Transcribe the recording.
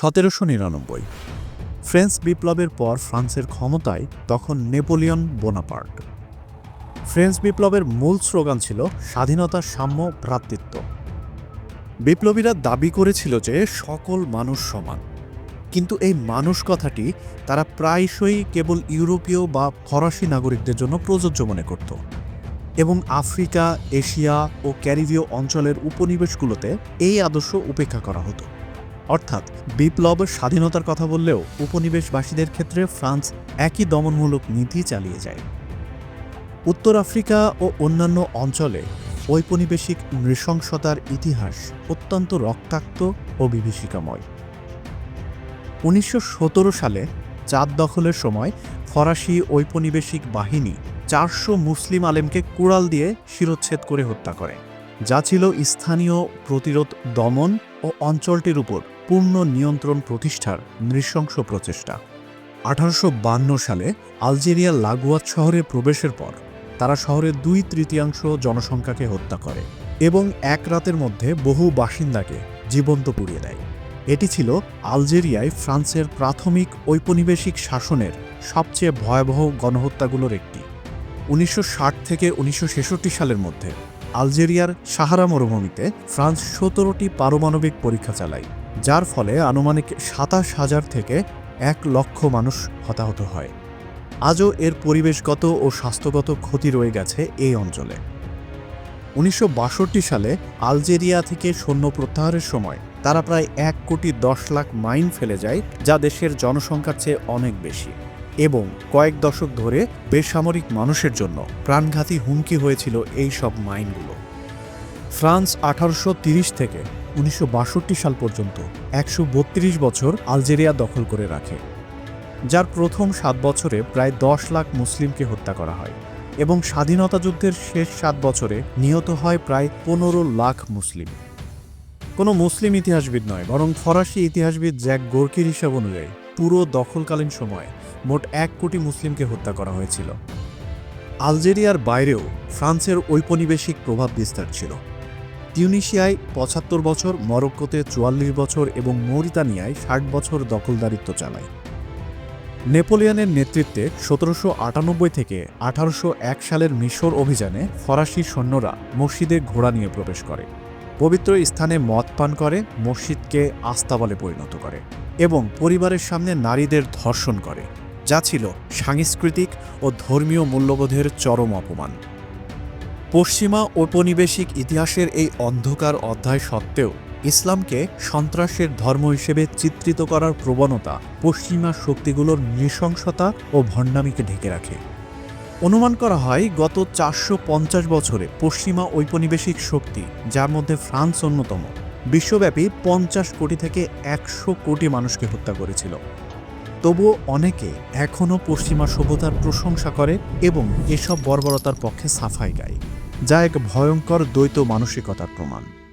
সতেরোশো নিরানব্বই। ফ্রেঞ্চ বিপ্লবের পর ফ্রান্সের ক্ষমতায় তখন নেপোলিয়ন বোনাপার্ট। ফ্রেঞ্চ বিপ্লবের মূল স্লোগান ছিল স্বাধীনতা, সাম্য, ভ্রাতৃত্ব। বিপ্লবীরা দাবি করেছিল যে সকল মানুষ সমান। কিন্তু এই মানুষ কথাটি তারা প্রায়শই কেবল ইউরোপীয় বা ফরাসি নাগরিকদের জন্য প্রযোজ্য মনে করত। এবং আফ্রিকা, এশিয়া ও ক্যারিবীয় অঞ্চলের উপনিবেশগুলোতে এই আদর্শ উপেক্ষা করা হতো। অর্থাৎ বিপ্লব স্বাধীনতার কথা বললেও উপনিবেশবাসীদের ক্ষেত্রে ফ্রান্স একই দমনমূলক নীতি চালিয়ে যায়। উত্তর আফ্রিকা ও অন্যান্য অঞ্চলে ঔপনিবেশিক নৃশংসতার ইতিহাস অত্যন্ত রক্তাক্ত ও বিভীষিকাময়। উনিশশো সতেরো সালে চাঁদ দখলের সময় ফরাসি ঔপনিবেশিক বাহিনী চারশো মুসলিম আলেমকে কুড়াল দিয়ে শিরোচ্ছেদ করে হত্যা করে, যা ছিল স্থানীয় প্রতিরোধ দমন ও অঞ্চলটির উপর পূর্ণ নিয়ন্ত্রণ প্রতিষ্ঠার নৃশংস প্রচেষ্টা। আঠারোশো সালে আলজেরিয়ার লাগোয়াত শহরে প্রবেশের পর তারা শহরের দুই তৃতীয়াংশ জনসংখ্যাকে হত্যা করে এবং এক রাতের মধ্যে বহু বাসিন্দাকে জীবন্ত পুড়িয়ে দেয়। এটি ছিল আলজেরিয়ায় ফ্রান্সের প্রাথমিক ঔপনিবেশিক শাসনের সবচেয়ে ভয়াবহ গণহত্যাগুলোর একটি। উনিশশো ষাট থেকে উনিশশো ছেষট্টি সালের মধ্যে আলজেরিয়ার সাহারা মরুভূমিতে ফ্রান্স সতেরোটি পারমাণবিক পরীক্ষা চালায়। যার ফলে আনুমানিক সাতাশ হাজার থেকে এক লক্ষ মানুষ হতাহত হয়। আজও এর পরিবেশগত ও স্বাস্থ্যগত ক্ষতি রয়ে গেছে এই অঞ্চলে। উনিশশো বাষট্টি সালে আলজেরিয়া থেকে সৈন্য প্রত্যাহারের সময় তারা প্রায় এক কোটি দশ লাখ মাইন ফেলে যায়, যা দেশের জনসংখ্যার চেয়ে অনেক বেশি। এবং কয়েক দশক ধরে বেসামরিক মানুষের জন্য প্রাণঘাতী হুমকি হয়েছিল এই সব মাইনগুলো ফ্রান্স আঠারোশো থেকে উনিশশো বাষট্টি সাল পর্যন্ত একশো বত্রিশ বছর আলজেরিয়া দখল করে রাখে, যার প্রথম সাত বছরে প্রায় দশ লাখ মুসলিমকে হত্যা করা হয় এবং স্বাধীনতা যুদ্ধের শেষ সাত বছরে নিহত হয় প্রায় পনেরো লাখ মুসলিম। কোনো মুসলিম ইতিহাসবিদ নয়, বরং ফরাসি ইতিহাসবিদ জ্যাক গোর্কির হিসাব অনুযায়ী পুরো দখলকালীন সময়ে মোট এক কোটি মুসলিমকে হত্যা করা হয়েছিল। আলজেরিয়ার বাইরেও ফ্রান্সের ঔপনিবেশিক প্রভাব বিস্তার ছিল। তিউনিশিয়ায় পঁচাত্তর বছর, মরক্কোতে চুয়াল্লিশ বছর এবং মৌরিতানিয়ায় ষাট বছর দখলদারিত্ব চালায়। নেপোলিয়নের নেতৃত্বে সতেরোশো আটানব্বই থেকে আঠারোশো এক সালের মিশর অভিযানে ফরাসি সৈন্যরা মসজিদে ঘোড়া নিয়ে প্রবেশ করে। পবিত্র স্থানে মদ পান করে, মসজিদকে আস্তাবলে পরিণত করে এবং পরিবারের সামনে নারীদের ধর্ষণ করে, যা ছিল সাংস্কৃতিক ও ধর্মীয় মূল্যবোধের চরম অপমান। পশ্চিমা ঔপনিবেশিক ইতিহাসের এই অন্ধকার অধ্যায় সত্ত্বেও ইসলামকে সন্ত্রাসের ধর্ম হিসেবে চিত্রিত করার প্রবণতা পশ্চিমা শক্তিগুলোর নৃশংসতা ও ভণ্ডামিকে ঢেকে রাখে। অনুমান করা হয় গত চারশো পঞ্চাশ বছরে পশ্চিমা ঔপনিবেশিক শক্তি, যার মধ্যে ফ্রান্স অন্যতম, বিশ্বব্যাপী পঞ্চাশ কোটি থেকে একশো কোটি মানুষকে হত্যা করেছিল। তবুও অনেকে এখনও পশ্চিমা সভ্যতার প্রশংসা করে এবং এসব বর্বরতার পক্ষে সাফাই গায়। যা এক ভয়ঙ্কর দ্বৈত মানসিকতার প্রমাণ।